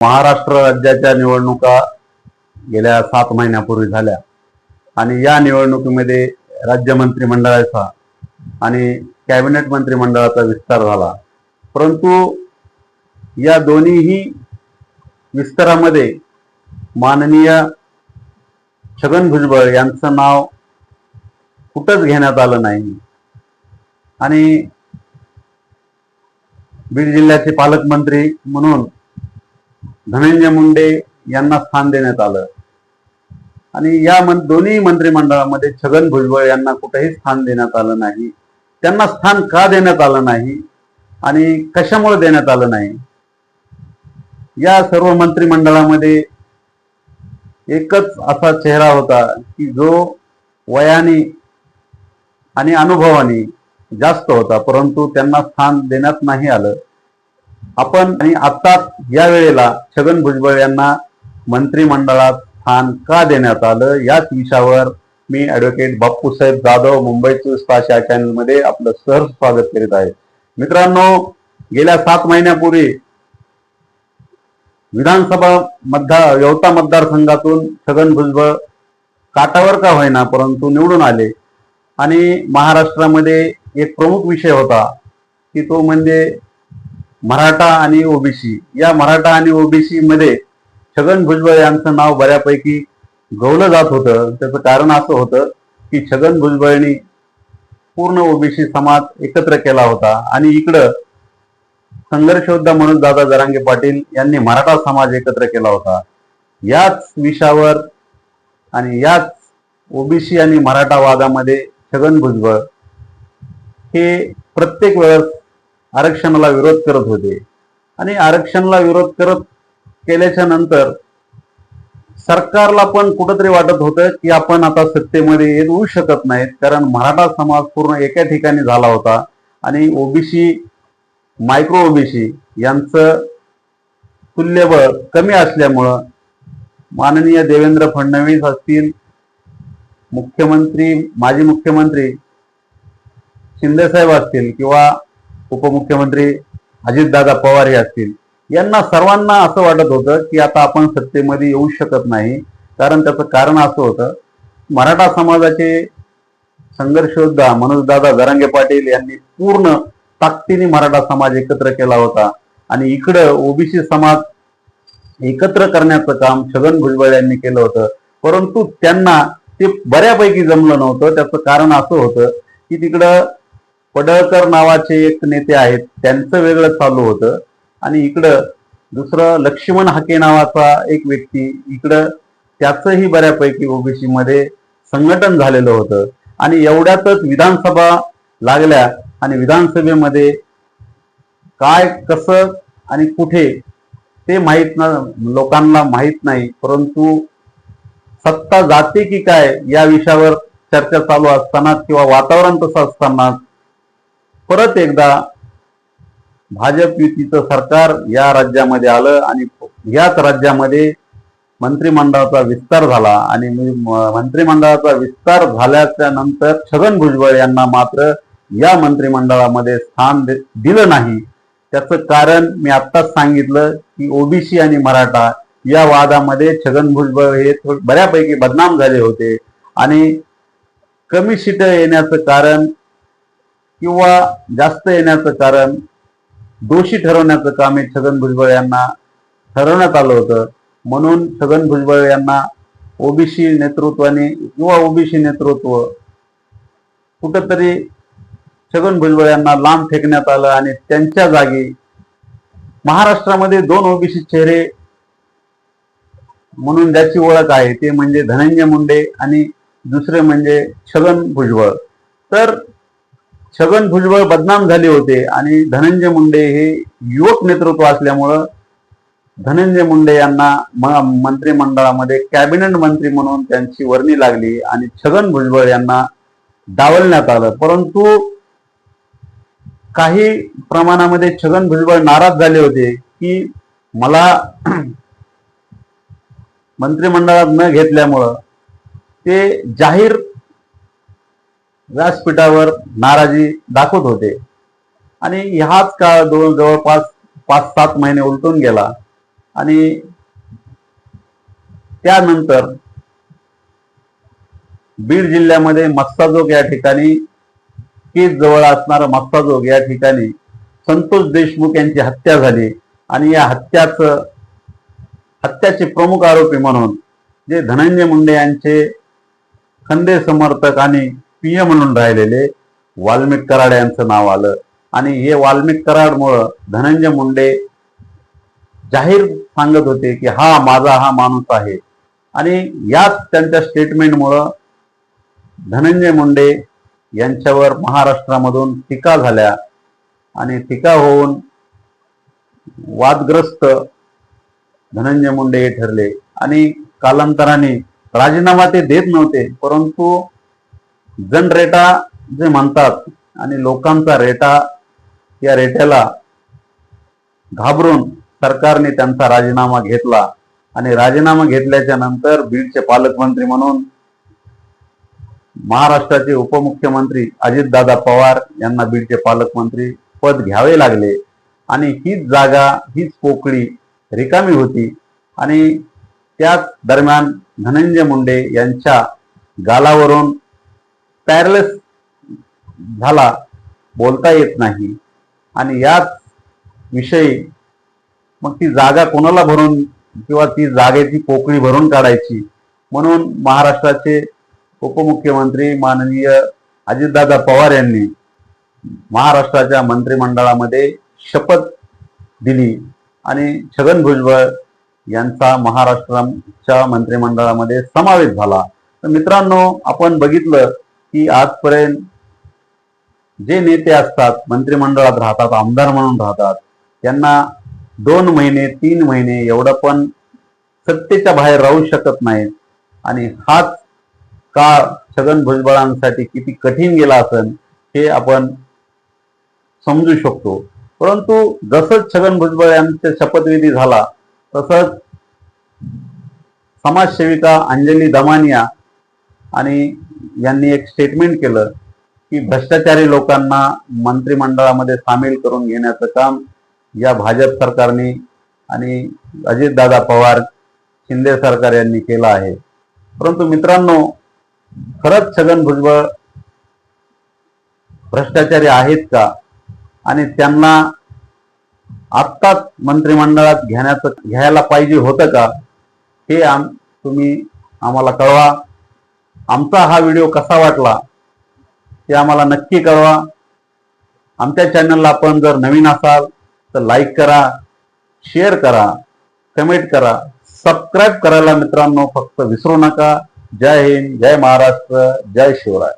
महाराष्ट्र राज्याच्या निवडणुका गेल्या सात महिन्यापूर्वी झाल्या. आणि या निवडणुकीमध्ये राज्य मंत्रिमंडळाचा आणि कॅबिनेट मंत्रिमंडळाचा विस्तार झाला. परंतु या दोन्हीही विस्तारामध्ये माननीय छगन भुजबळ यांचं नाव कुठंच घेण्यात आलं नाही. आणि बीड जिल्ह्याचे पालकमंत्री म्हणून धनंजय मुंडे यांना स्थान देण्यात आलं. आणि या मन दोन्ही मंत्रिमंडळामध्ये छगन भुजबळ यांना कुठेही स्थान देण्यात आलं नाही. त्यांना स्थान का देण्यात आलं नाही? आणि कशामुळे देण्यात आलं नाही? या सर्व मंत्रिमंडळामध्ये एकच असा चेहरा होता की जो वयाने आणि अनुभवाने जास्त होता परंतु त्यांना स्थान देण्यात नाही आलं. आपण आणि आता या वेळेला छगन भुजबळ यांना मंत्रिमंडळात स्थान का देण्यात आलं याच विषयावर मी ऍडव्होकेट बाप्पूसाहेब जाधव मुंबई चोवीस तास या चॅनलमध्ये आपलं सहर्ष स्वागत करीत आहे. मित्रांनो गेल्या सात महिन्यापूर्वी विधानसभा मतदार यवता मतदारसंघातून छगन भुजबळ काटावर का होईना परंतु निवडून आले. आणि महाराष्ट्रामध्ये एक प्रमुख विषय होता की तो म्हणजे मराठा आणि ओबीसी. या मराठा आणि ओबीसी मध्ये छगन भुजबळ यांचं नाव बऱ्यापैकी गवलं जात होतं. त्याचं कारण असं होतं की छगन भुजबळनी पूर्ण ओबीसी समाज एकत्र केला होता. आणि इकडं संघर्षयोद्धा म्हणून दादा जरांगे पाटील यांनी मराठा समाज एकत्र केला होता. याच विषयावर आणि याच ओबीसी आणि मराठा वादामध्ये छगन भुजबळ हे प्रत्येक वेळेस आरक्षणाला विरोध करत होते. आणि आरक्षणाला विरोध करत केल्याच्यानंतर सरकारला पण कुठंतरी वाटत होतं की आपण आता सत्तेमध्ये येऊ शकत नाहीत. कारण मराठा समाज पूर्ण एका ठिकाणी झाला होता. आणि ओबीसी मायक्रो ओबीसी यांचं तुल्यबळ कमी असल्यामुळं माननीय देवेंद्र फडणवीस असतील मुख्यमंत्री माजी मुख्यमंत्री शिंदेसाहेब असतील किंवा उपमुख्यमंत्री अजितदादा पवार हे असतील. यांना सर्वांना असं वाटत होतं की आता आपण सत्तेमध्ये येऊ शकत नाही. कारण त्याचं कारण असं होतं मराठा समाजाचे संघर्षयोद्धा मनोजदादा जरांगे पाटील यांनी पूर्ण ताकदीने मराठा समाज एकत्र केला होता. आणि इकडं ओबीसी समाज एकत्र करण्याचं काम छगन भुजबळ यांनी केलं होतं. परंतु त्यांना ते बऱ्यापैकी जमलं नव्हतं. त्याचं कारण असं होतं की तिकडं पडळकर नावाचे एक नेते आहेत त्यांचं वेगळं चालू होतं. आणि इकडं दुसरं लक्ष्मण हाके नावाचा एक व्यक्ती इकडं त्याचंही बऱ्यापैकी ओबीसी मध्ये संघटन झालेलं होतं. आणि एवढ्यातच विधानसभा लागल्या आणि विधानसभेमध्ये काय कसं आणि कुठे ते माहीत ना लोकांना माहीत नाही. परंतु सत्ता जाते की काय या विषयावर चर्चा चालू असताना किंवा वातावरण तसं असताना परत एकदा भाजप युतीचं सरकार या राज्यामध्ये आलं आणि याच राज्यामध्ये मंत्रिमंडळाचा विस्तार झाला आणि मंत्रिमंडळाचा विस्तार झाल्याच्यानंतर छगन भुजबळ यांना मात्र या मंत्रिमंडळामध्ये स्थान दे- दिलं नाही. त्याचं कारण मी आत्ताच सांगितलं की ओबीसी आणि मराठा या वादामध्ये छगन भुजबळ हे बऱ्यापैकी बदनाम झाले होते आणि कमी सीट येण्याचं कारण किंवा जास्त येण्याचं कारण दोषी ठरवण्याचं काम हे छगन भुजबळ यांना ठरवण्यात आलं होतं. म्हणून छगन भुजबळ यांना ओबीसी नेतृत्वाने किंवा ओबीसी नेतृत्व कुठंतरी छगन भुजबळ यांना लांब फेकण्यात आलं आणि त्यांच्या जागी महाराष्ट्रामध्ये दोन ओबीसी चेहरे म्हणून ज्याची ओळख आहे ते म्हणजे धनंजय मुंडे आणि दुसरे म्हणजे छगन भुजबळ. तर छगन भुजबळ बदनाम झाले होते आणि धनंजय मुंडे हे युवक नेतृत्व असल्यामुळं धनंजय मुंडे यांना मंत्रिमंडळामध्ये कॅबिनेट मंत्री म्हणून त्यांची वर्णी लागली आणि छगन भुजबळ यांना डावलण्यात आलं. परंतु काही प्रमाणामध्ये छगन भुजबळ नाराज झाले होते की मला मंत्रिमंडळात न घेतल्यामुळं ते जाहीर व्यासपीठावर नाराजी दाखवत होते. आणि ह्याच काळ दोन जवळपास पाच सात महिने उलटून गेला. आणि त्यानंतर बीड जिल्ह्यामध्ये मस्साजोग या ठिकाणी केज जवळ असणारा मस्साजोग या ठिकाणी संतोष देशमुख यांची हत्या झाली. आणि या हत्याचं हत्याचे प्रमुख आरोपी म्हणून जे धनंजय मुंडे यांचे खंदे समर्थक आणि पीए म्हणून राहिलेले वाल्मिक कराड यांचं नाव आलं. आणि हे वाल्मिक कराडमुळं धनंजय मुंडे जाहीर सांगत होते की हा माझा हा माणूस आहे. आणि याच त्यांच्या स्टेटमेंटमुळं धनंजय मुंडे यांच्यावर महाराष्ट्रामधून टीका झाल्या. आणि टीका होऊन वादग्रस्त धनंजय मुंडे हे ठरले. आणि कालांतराने राजीनामा ते देत नव्हते परंतु जनरेटा जे म्हणतात आणि लोकांचा रेटा या रेट्याला घाबरून सरकारने त्यांचा राजीनामा घेतला आणि राजीनामा घेतल्याच्या नंतर बीडचे पालकमंत्री म्हणून महाराष्ट्राचे उपमुख्यमंत्री अजितदादा पवार यांना बीडचे पालकमंत्री पद घ्यावे लागले. आणि हीच जागा हीच पोकळी रिकामी होती. आणि त्याच दरम्यान धनंजय मुंडे यांच्या गालावरून पॅरलेस झाला बोलता येत नाही. आणि याच विषयी मग ती जागा कोणाला भरून किंवा ती जागेची पोकळी भरून काढायची? म्हणून महाराष्ट्राचे उपमुख्यमंत्री माननीय अजितदादा पवार यांनी महाराष्ट्राच्या मंत्रिमंडळामध्ये शपथ दिली. आणि छगन भुजबळ यांचा महाराष्ट्राच्या मंत्रिमंडळामध्ये समावेश झाला. तर मित्रांनो आपण बघितलं की आजपर्यंत जे नेते असतात मंत्रिमंडळात राहतात आमदार म्हणून राहतात त्यांना दोन महिने तीन महिने एवढं पण सत्तेच्या बाहेर राहू शकत नाहीत. आणि हाच काळ छगन भुजबळांसाठी किती कठीण गेला असेल हे आपण समजू शकतो. परंतु जसंच छगन भुजबळ यांचा शपथविधी झाला तसंच समाजसेविका अंजली दमानिया आणि यांनी एक स्टेटमेंट केलं की भ्रष्टाचारी लोकांना मंत्रिमंडळामध्ये सामील करून घेण्याचं काम या भाजप सरकारने आणि अजितदादा पवार शिंदे सरकार यांनी केलं आहे. परंतु मित्रांनो खरंच छगन भुजबळ भ्रष्टाचारी आहेत का? आणि त्यांना आत्ताच मंत्रिमंडळात घेण्याचं घ्यायला पाहिजे होतं का? हे आम तुम्ही आम्हाला कळवा. आमचा हा व्हिडिओ कसा वाटला ते आम्हाला नक्की कळवा. आमच्या चॅनलला आपण जर नवीन असाल तर लाईक करा शेअर करा कमेंट करा सबस्क्राईब करायला मित्रांनो फक्त विसरू नका. जय हिंद जय महाराष्ट्र जय शिवराय.